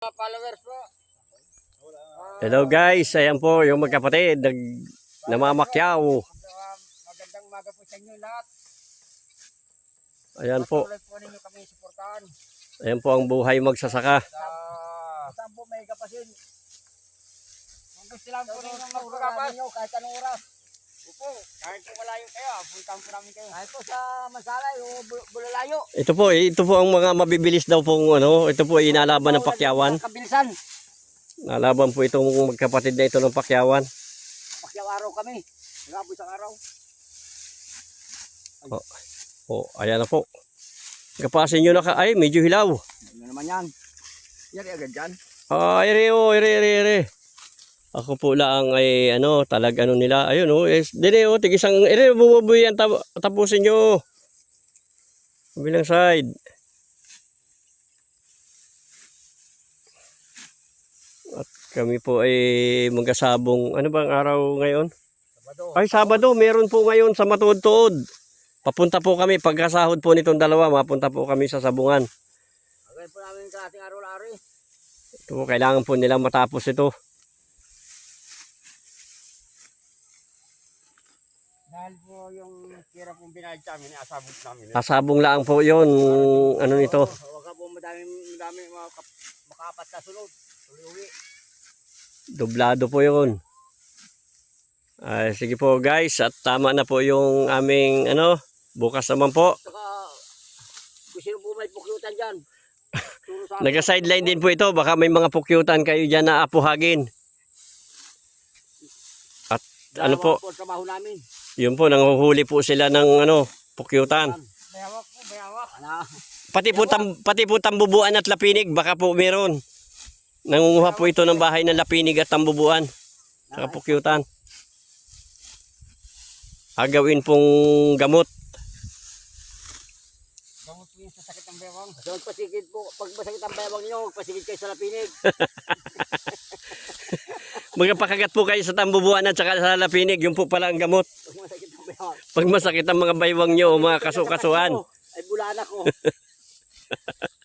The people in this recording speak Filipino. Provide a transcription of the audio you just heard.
Followers po. Hello guys, ayan po yung magkapatid, nag namamakyaw. Ah, magandang umaga po sa inyo lahat. Ayan po, ayan po ang buhay magsasaka. Sa saan po may kapasin. Kung gusto lang po ninyo magpagapas. Kahit anong oras. Opo, kahit po malayo kayo, puntahan po namin kayo. Kahit po sa Masalay o Bul- Bulalayo. Ito po, eh, ito po ang mga mabibilis daw pong ano, ito po ay inalaban ng pakyawan. Kabilisan. Nalaban po itong magkapatid na ito ng pakyawan. Pakyaw araw kami. Nagabo sa araw. O, ayan na po. Kapasin nyo na ka, ay medyo hilaw. Ano naman yan? Yan agad dyan. Ah, ere o, ere, ere, ere. Ako po lang ay ano, talag ano nila. Ayun oh, is, dire oh, tigisang, ere, bumubuhay yan, tap, tapusin nyo. Kabilang side. At kami po ay magkasabong, ano bang araw ngayon? Sabado. Ay, Sabado, meron po ngayon sa Matuod-Tuod. Papunta po kami, pagkasahod po nitong dalawa, mapunta po kami sa sabungan. Agad po namin kalating araw-araw eh. Ito po, kailangan po nilang matapos ito. Dahil po yung kira pong binayad sa amin, asabot namin. eh. Kasabong lang po yon ano nito. Oo, Huwag ka po madami, madami mga kap- makapat na sunod. Uli-uli. Doblado po yon. Ay, sige po guys, at tama na po yung aming ano, bukas naman po. Saka, kung sino po may pukyutan dyan. Turo sa akin. Naga-sideline din po ito, baka may mga pukyutan kayo dyan na apuhagin. Ano po, po trabaho namin. yun po, nanguhuli po sila ng ano, pukyutan. Bayawak po, bayawak. Ano? Pati po, tam, pati po tambubuan at lapinig, baka po meron. Nangunguha po ito ng bahay ng lapinig at tambubuan. Saka pukyutan. Agawin pong gamot. Gamot po sa sakit ng bayawang. So, magpasigid po. Pag masakit ang bayawang niyo, magpasigid kayo sa lapinig. Magpakagat po kayo sa tambubuan at saka sa lapinig. Yung po pala ang gamot. Pag masakit ang mga baywang nyo o mga kaso-kasuhan. Ay, bulaan ako.